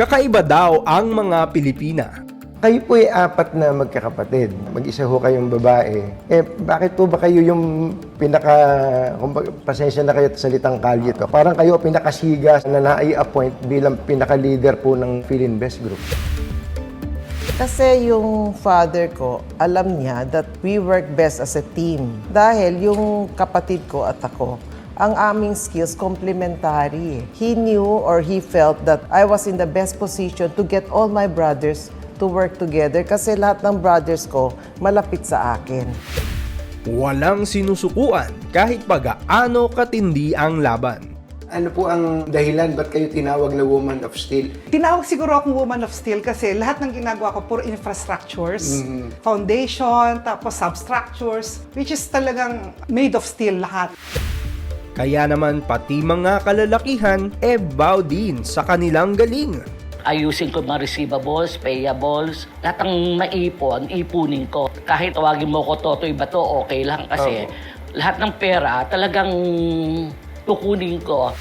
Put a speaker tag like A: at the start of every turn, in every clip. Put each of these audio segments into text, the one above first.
A: Kakaiba daw ang mga Pilipina.
B: Kayo po ay apat na magkakapatid. Mag-isa ho kayong babae. Eh, bakit po ba kayo yung pinaka... Kumbaga, pasensya na kayo sa salitang kalye to. Parang kayo pinakasiga na na-appoint bilang pinaka-leader po ng Philinvest Group.
C: Kasi yung father ko, alam niya that we work best as a team. Dahil yung kapatid ko at ako, ang aming skills complementary. He knew or he felt that I was in the best position to get all my brothers to work together kasi lahat ng brothers ko malapit sa akin.
A: Walang sinusukuan kahit pagaano katindi ang laban.
B: Ano po ang dahilan ba't kayo tinawag na Woman of Steel?
D: Tinawag siguro akong Woman of Steel kasi lahat ng ginagawa ko puro infrastructures, foundation, tapos substructures, which is talagang made of steel lahat.
A: Kaya naman pati mga kalalakihan e bow din sa kanilang galing.
E: ayusin ko mga receivables, payables, lahat ng naipon, ipunin ko. Kahit tawagin mo ko Totoy ba to, okay lang kasi lahat ng pera talagang kukunin ko.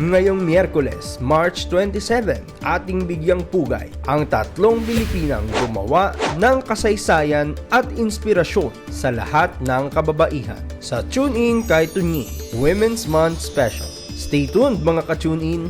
A: Ngayong Miyerkules, March 27, ating bigyang pugay ang tatlong Pilipinang gumawa ng kasaysayan at inspirasyon sa lahat ng kababaihan. Sa Tune In kay Tunyi, Women's Month Special. Stay tuned mga ka-tune in